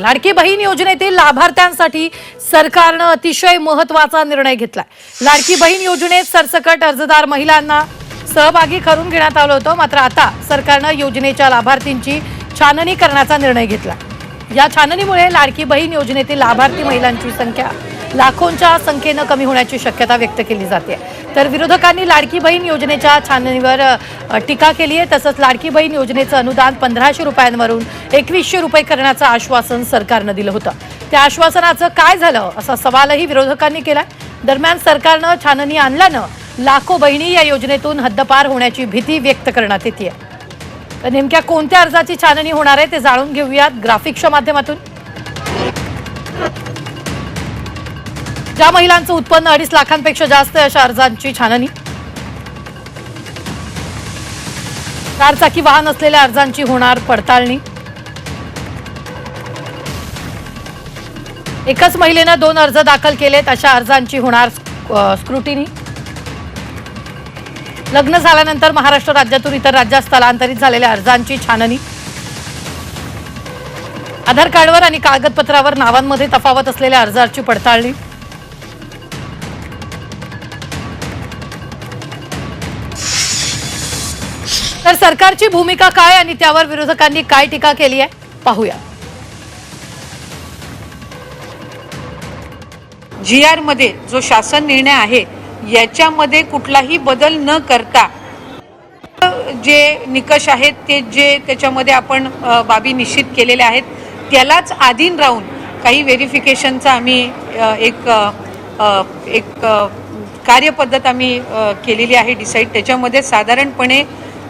लाडकी बहीण योजनेतील लाभार्थ्यांसाठी सरकारनं अतिशय महत्त्वाचा निर्णय घेतलाय. लाडकी बहीण योजनेत सरसकट अर्जदार महिलांना सहभागी करून घेण्यात आलं होतं मात्र आता सरकारनं योजनेच्या लाभार्थींची छाननी करण्याचा निर्णय घेतला या छाननीमुळे लाडकी बहीण योजनेतील लाभार्थी महिलांची संख्या लाखोंच्या संख्येनं कमी होण्याची शक्यता व्यक्त केली जाते. तर विरोधकांनी लाडकी बहीण योजनेच्या छाननीवर टीका केली आहे. तसंच लाडकी बहीण योजनेचं अनुदान पंधराशे रुपयांवरून एकवीसशे रुपये करण्याचं आश्वासन सरकारनं दिलं होतं. त्या आश्वासनाचं काय झालं असा सवालही विरोधकांनी केला दरम्यान सरकारनं छाननी आणल्यानं लाखो बहिणी या योजनेतून हद्दपार होण्याची भीती व्यक्त करण्यात येते तर नेमक्या कोणत्या अर्जाची छाननी होणार आहे ते जाणून घेऊयात ग्राफिक्सच्या माध्यमातून. ज्या महिलांचं उत्पन्न अडीच लाखांपेक्षा जास्त आहे अशा अर्जांची छाननी. चारचाकी वाहन असलेल्या अर्जांची होणार पडताळणी. एकच महिलेनं दोन अर्ज दाखल केलेत अशा अर्जांची होणार स्क्रुटिनी. लग्न झाल्यानंतर महाराष्ट्र राज्यातून इतर राज्यात स्थलांतरित झालेल्या अर्जांची छाननी. आधार कार्डवर आणि कागदपत्रावर नावांमध्ये तफावत असलेल्या अर्जाची पडताळणी. तर सरकारची भूमिका काय आणि त्यावर विरोधकांनी काय टीका केली आहे? पाहूया. जी आरमध्ये जो शासन निर्णय आहे याच्यामध्ये कुठलाही बदल न करता जे निकष आहेत ते जे त्याच्यामध्ये आपण बाबी निश्चित केलेल्या आहेत त्यालाच अधीन राहून काही व्हेरिफिकेशनचा आम्ही एक एक कार्यपद्धत आम्ही केलेली आहे डिसाईड. त्याच्यामध्ये साधारणपणे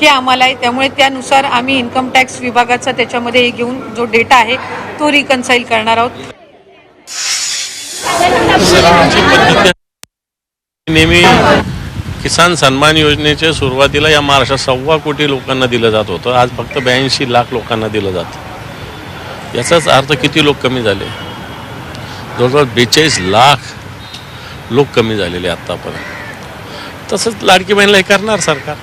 हे आम्हाला आहे. त्यामुळे त्यानुसार आम्ही इन्कम टॅक्स विभागाचा त्याच्यामध्ये हे घेऊन जो डेटा आहे तो रिकन्साईल करणार आहोत. नेहमी किसान सन्मान योजनेच्या सुरुवातीला या महाराष्ट्रात सव्वा कोटी लोकांना दिलं जात होतं. आज फक्त ब्याऐंशी लाख लोकांना दिलं जातं. याचाच अर्थ किती लोक कमी झाले? जवळजवळ बेचाळीस लाख लोक कमी झालेले आत्तापर्यंत तसंच लाडकी बहिणीला हे करणार सरकार.